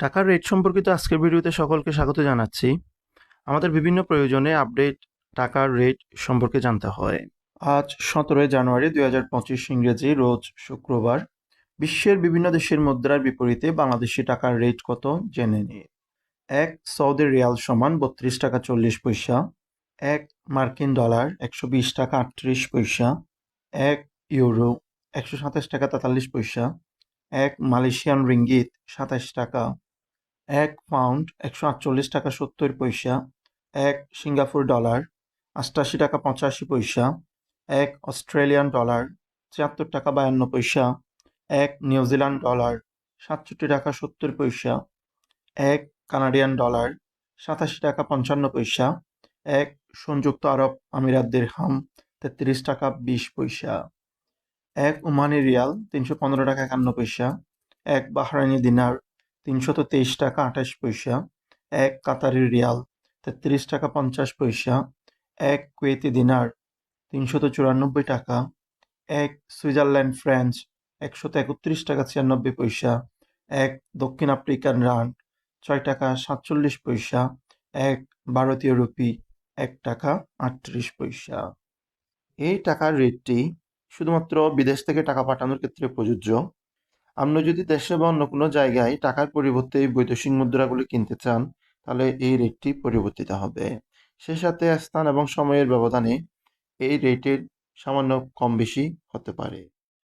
টাকার রেট সম্পর্কিত আজকের ভিডিওতে সকলকে স্বাগত জানাচ্ছি। আমাদের বিভিন্ন প্রয়োজনে আপডেট টাকার রেট সম্পর্কে জানতে হয়। আজ সতেরোই জানুয়ারি দুই হাজার পঁচিশ ইংরেজি, রোজ শুক্রবার। বিশ্বের বিভিন্ন দেশের মুদ্রার বিপরীতে বাংলাদেশি টাকার রেট কত জেনে নিই। এক, সৌদি রিয়াল সমান বত্রিশ টাকা চল্লিশ পয়সা। এক, মার্কিন ডলার একশো বিশ টাকা আটত্রিশ পয়সা। এক, ইউরো একশো সাতাশ টাকা তেতাল্লিশ পয়সা। এক, মালয়েশিয়ান রিঙ্গিত সাতাশ টাকা। এক পাউন্ড একশো আটচল্লিশ টাকা সত্তর পয়সা, এক সিঙ্গাপুর ডলার অষ্টাশি টাকা পঁচাশি পয়সা, এক অস্ট্রেলিয়ান ডলার ছিয়াত্তর টাকা বায়ান্ন পয়সা, এক নিউজিল্যান্ড ডলার সাতষট্টি টাকা সত্তর পয়সা, এক কানাডিয়ান ডলার সাতাশি টাকা পঞ্চান্ন পয়সা, এক সংযুক্ত আরব আমিরাত দিরহাম তেত্রিশ টাকা বিশ পয়সা, এক ওমানি রিয়াল তিনশো পনেরো টাকা একান্ন পয়সা, এক বাহরাইনি দিনার তিনশত তেইশ টাকা আঠাশ পয়সা, এক কাতারি রিয়াল তেত্রিশ টাকা পঞ্চাশ পয়সা, এক কুয়েতি দিনার তিনশত চুরানব্বই টাকা, এক সুইজারল্যান্ড ফ্রেঞ্চ একশত একত্রিশ টাকা ছিয়ানব্বই পয়সা, এক দক্ষিণ আফ্রিকান রান্ড ছয় টাকা সাতচল্লিশ পয়সা, এক ভারতীয় রুপি এক টাকা আটত্রিশ পয়সা। এই টাকার রেটটি শুধুমাত্র বিদেশ থেকে টাকা পাঠানোর ক্ষেত্রে প্রযোজ্য। আপনি যদি দেশে বা অন্য কোনো জায়গায় টাকার পরিবর্তে এই বৈদেশিক মুদ্রাগুলি কিনতে চান, তাহলে এই রেটটি পরিবর্তিত হবে। সে সাথে স্থান এবং সময়ের ব্যবধানে এই রেটের সামান্য কম বেশি হতে পারে।